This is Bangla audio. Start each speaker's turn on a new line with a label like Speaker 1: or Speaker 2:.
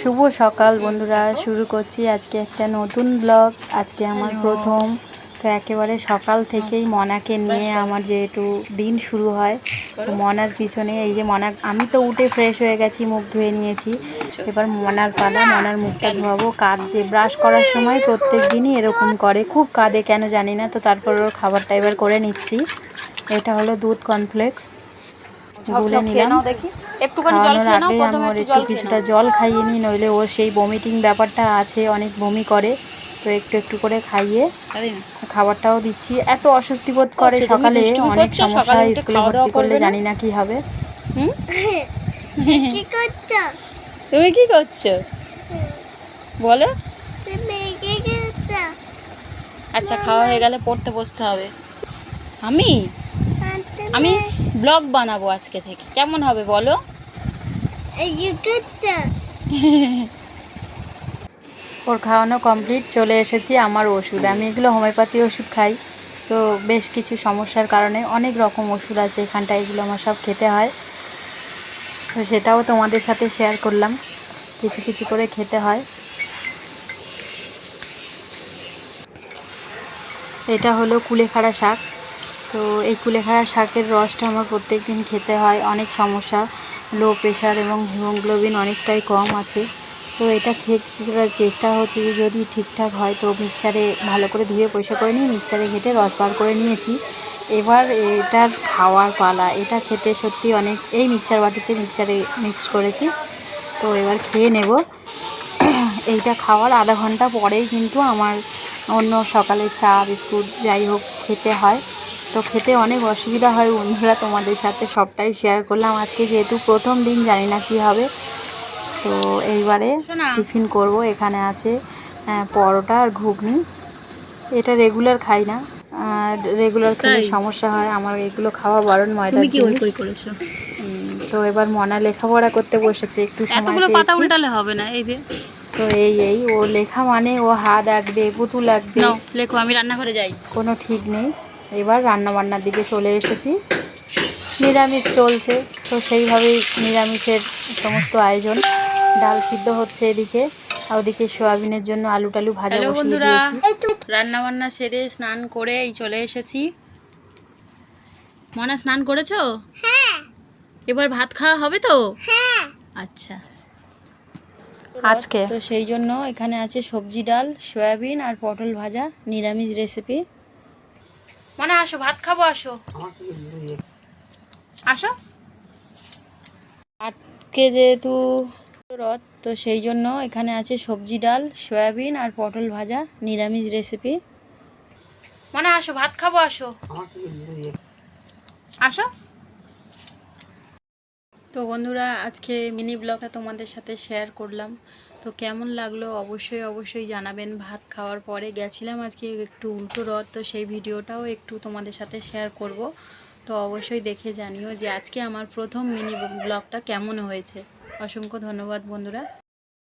Speaker 1: শুভ সকাল বন্ধুরা শুরু করছি আজকে একটা নতুন ব্লগ আজকে আমার প্রথম। তো একেবারে সকাল থেকেই মনাকে নিয়ে আমার যেহেতু দিন শুরু হয় তো মনার পিছনে এই যে মনা আমি তো উঠে ফ্রেশ হয়ে গেছি মুখ ধুয়ে নিয়েছি। এবার মনার পালা মনার মুখটা ধোয়াবো কাঁদছে। ব্রাশ করার সময় প্রত্যেক দিনই এরকম করে খুব কাঁদে কেন জানি না। তো তারপর ওর খাবারটা এবার করে নিচ্ছি। এটা হলো দুধ কর্নফ্লেক্স গুলে নিলাম।
Speaker 2: জল
Speaker 1: খাওয়ানোর আগে আমার
Speaker 2: একটু
Speaker 1: কিছুটা জল খাইয়ে নিই নইলে ওর সেই বমিটিং ব্যাপারটা আছে অনেক বমি করে। তো একটু একটু করে খাইয়ে খাবারটাও দিচ্ছি। এত অস্বস্তি বোধ করে
Speaker 2: আচ্ছা,
Speaker 1: সকালে অনেক? সমস্যা
Speaker 2: স্কুলে
Speaker 1: ভর্তি করলে জানি না কি হবে।
Speaker 2: হুম? তুমি কি করছ? বলো। আচ্ছা খাওয়া হয়ে গেলে পড়তে বসতে হবে। আমি? আমি ব্লগ বানাবো আজকে থেকে। কেমন হবে বলো?
Speaker 1: ওর খাওয়ানো কমপ্লিট চলে এসেছি আমার ওষুধ। আমি এগুলো হোমিওপ্যাথি ওষুধ খাই। তো বেশ কিছু সমস্যার কারণে অনেক রকম ওষুধ আছে এখানটায় এগুলো আমার সব খেতে হয়। তো সেটাও তোমাদের সাথে শেয়ার করলাম। কিছু কিছু করে খেতে হয়। এটা হলো কুলেখাড়া শাক। তো এই কুলেখাড়া শাকের রসটা আমার প্রত্যেক দিন খেতে হয়। অনেক সমস্যা লো প্রেশার এবং হিমোগ্লোবিন অনেকটাই কম আছে। তো এটা খেয়ে কিছুটা চেষ্টা হচ্ছে যে যদি ঠিকঠাক হয়, তো মিক্সচারে ভালো করে ধুয়ে পরিষ্কার করে নিয়ে মিক্সচারে ঘেটে রস বার করে নিয়েছি। এবার এটার খাওয়ার পালা, এটা খেতে সত্যি অনেক, এই মিক্সচার বাটিতে মিক্সচারে মিক্স করেছি। তো এবার খেয়ে নেব। এইটা খাওয়ার আধা ঘণ্টা পরেই কিন্তু আমার অন্য সকালে চা, বিস্কুট যাই হোক খেতে হয়। তো খেতে অনেক অসুবিধা হয় বন্ধুরা তোমাদের সাথে সবটাই শেয়ার করলাম। আজকে যেহেতু প্রথম দিন জানি না কি হবে। তো এইবারে টিফিন করব। এখানে আছে পরোটা আর ঘুগনি। এটা রেগুলার খাই না। রেগুলার খেলে সমস্যা হয়। আমার এগুলো খাওয়া বারণ ময়দা
Speaker 2: করেছ?
Speaker 1: তো এবার মনা লেখাপড়া করতে বসেছে। একটু
Speaker 2: এতগুলো পাতা উল্টালে হবে না এই যে।
Speaker 1: তো এই এই ও লেখা মানে ও হাত আঁকবে পুতুল আঁকবে
Speaker 2: লেখো আমি রান্নাঘরে যাই।
Speaker 1: কোনো ঠিক নেই। এবার রান্না বান্নার দিকে চলে এসেছি। নিরামিষ চলছে তো সেইভাবেই নিরামিষের সমস্ত আয়োজন। ডাল সিদ্ধ হচ্ছে এদিকে আর ওদিকে সোয়াবিনের জন্য আলু টালু ভাজা বসিয়ে
Speaker 2: বন্ধুরা
Speaker 1: দিয়েছি।
Speaker 2: রান্না বান্না সেরে স্নান করে এই চলে এসেছি। মনা স্নান করেছ? এবার ভাত খাওয়া হবে তো? আচ্ছা।
Speaker 1: আজকে।
Speaker 2: তো সেই জন্য এখানে আছে সবজি ডাল সয়াবিন আর পটল ভাজা নিরামিষ রেসিপি মানে আসো ভাত খাব আসো। আসো। আজকে যেহেতু রথ তো সেই জন্য এখানে আছে সবজি ডাল সয়াবিন আর পটল ভাজা নিরামিষ রেসিপি মানে আসো ভাত খাব আসো। আসো। তো বন্ধুরা আজকে মিনি ব্লগটা তোমাদের সাথে শেয়ার করলাম। তো কেমন লাগল অবশ্যই অবশ্যই জানাবেন। ভাত খাওয়ার পরে গেছিলাম আজকে একটু উল্টো রথ, তো সেই ভিডিওটাও একটু তোমাদের সাথে শেয়ার করব। তো অবশ্যই দেখে জানিও যে আজকে আমার প্রথম মিনি ব্লগটা কেমন হয়েছে। অসংখ্য ধন্যবাদ বন্ধুরা।